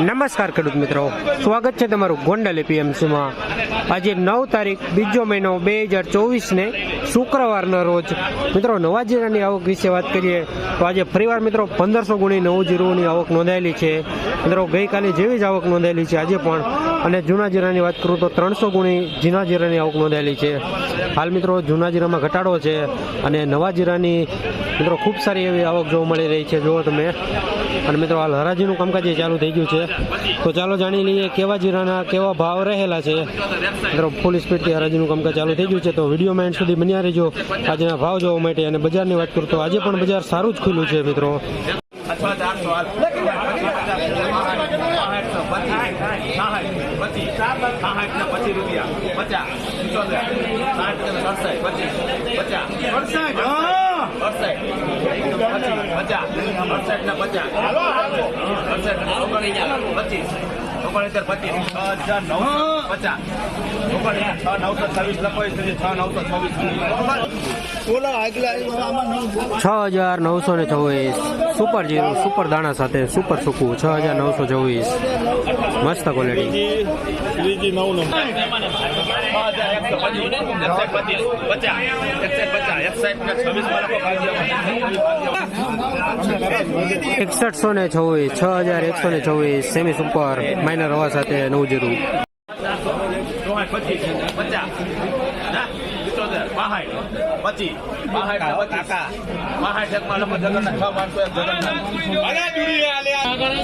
નમસ્કાર ખેડૂત મિત્રો. સ્વાગત છે તમારું ગોંડલ એપીએમસીમાં આજે નવ તારીખ, બીજો મહિનો બે હજાર ચોવીસને શુક્રવારના રોજ. મિત્રો નવા જીરાની આવક વિશે વાત કરીએ તો આજે ફરીવાર મિત્રો પંદરસો ગુણી નવું જીરુની આવક નોંધાયેલી છે. મિત્રો, ગઈકાલે જેવી જ આવક નોંધાયેલી છે આજે પણ. અને જૂના જીરાની વાત કરું તો ત્રણસો ગુણી જૂના જીરાની આવક નોંધાયેલી છે. હાલ મિત્રો જૂના જીરામાં ઘટાડો છે અને નવા જીરાની મિત્રો ખૂબ સારી એવી આવક જોવા મળી રહી છે. જુઓ તમે. અને મિત્રો હાલ હરાજીનું કામકાજ ચાલુ થઈ ગયું છે. તો ચાલો જાણી લઈએ કેવા જીરાના કેવા ભાવ રહેલા છે. મિત્રો ફૂલ સ્પીડથી હરાજીનું કામકાજ ચાલુ થઈ ગયું છે. તો વિડીયોમાં એન્ડ સુધી બન્યા રહેજો. આજના ભાવ જોવા માટે અને બજારની વાત કરું તો આજે પણ બજાર સારું જ ખુલ્લું છે મિત્રો. અથવા ચારસો હાલ પચીસ સાઠ ને પચીસ રૂપિયા પચાસ પંચોતેર સાઠ ને પચીસ પચાસ અડસઠ અડસઠ પચાસ અડસઠ પચાસ અડસઠ ઓગણીસ પચીસ ઓગણીસર પચીસ છ હજાર નવસો પચાસ ઓગણીસ છ નવસો છવ્વીસ લખો છ નવસો છવ્વીસ છ હજાર નવસો ને ચોવીસ. સુપર જીરો સુપર દાણા સાથે સુપર સૂકું. છ હજાર નવસો ચોવીસ. મસ્ત ક્વોલિટી એકસઠસો ને છવ્વીસ છ હજાર એકસો ને છવ્વીસ સેમી સુપર માઇનર હવા સાથે નવ જીરું.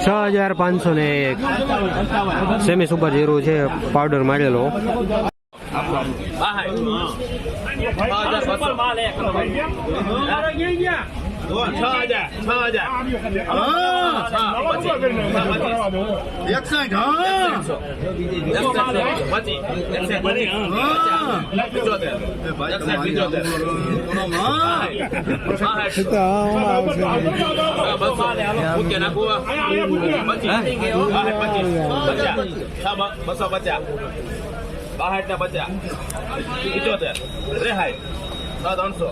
છ. હજાર પાંચસો ને એક. સેમી સુપર જીરું છે પાવડર મારેલો. છ હજાર હા. બસો પચાસ બાસઠ ને પચાસ પિચોતેર રેહાઈ છ ત્રણસો.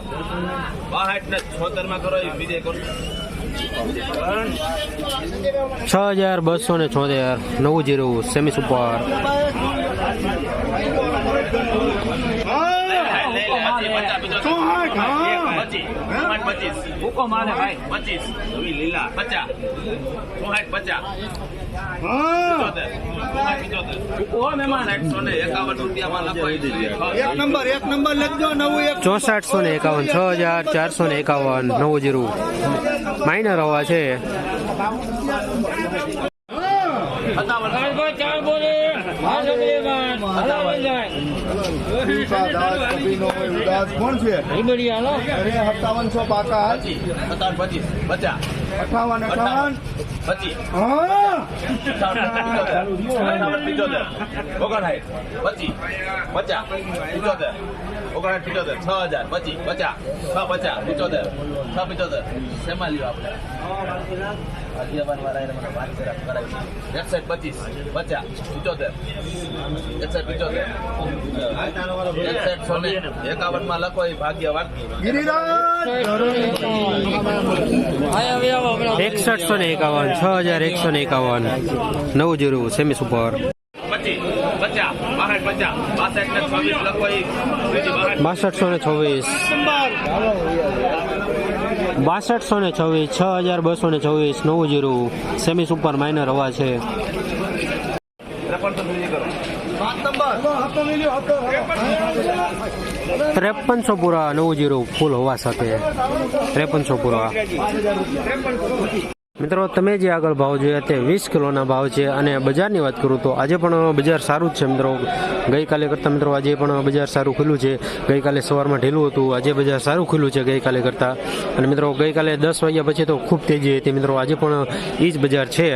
બાસઠ ને છોતેરમાં કરો વિજય કરો છ હજાર બસો ને છોતેર, નવું જીરો, સેમી સુપર. ભૂકો માને ભાઈ પચીસ. લીલા પચાસ ચોહાઠ પચાસ ચોસાઠસો ને એકાવન છ હજાર ચારસો ને એકાવન નવું જીરું. માઇનર હવા છે. કોણ છે? અરે સત્તાવનસો પાકા અઠાવન અઠાવન? પચીસ પચીસ. ઓગણસાઠ પિચોતેર છ હજાર પચીસ પચાસ છ પચાસ પિચોતેર છ પિચોતેર. શેમાં લ્યો આપણે? અગિયાર વાળા એને મને વાત કરાવી એકસઠ પચીસ પચાસ પિચોતેર. એકસઠ પિચોતેર. એકસઠ સો ને એકાવનમાં લખો એ ભાગ્ય વાત ગિરિરાજ! એકસઠસો ને એકાવન. છ હજાર એકસો ને એકાવન. નવું જીરું સેમી સુપર બાસઠસો ને છવ્વીસ. બાસઠસો ને છવ્વીસ છ હજાર બસો ને છવ્વીસ નવું જીરું. સેમી સુપર માઇનર હવા છે. ત્રેપનસો પૂરા નવું જીરું. ફૂલ હોવા સાથે. ત્રેપનસો પૂરા. મિત્રો, તમે જે આગળ ભાવ જોયા તે વીસ કિલોના ભાવ છે અને બજારની વાત કરું તો આજે પણ બજાર સારું જ છે મિત્રો. ગઈકાલે કરતાં મિત્રો આજે પણ બજાર સારું ખુલ્લું છે. ગઈકાલે સવારમાં ઢીલું હતું, આજે બજાર સારું ખુલ્લું છે ગઈકાલે કરતાં. અને મિત્રો, ગઈકાલે દસ વાગ્યા પછી તો ખૂબ તેજી હતી. મિત્રો, આજે પણ એ જ બજાર છે.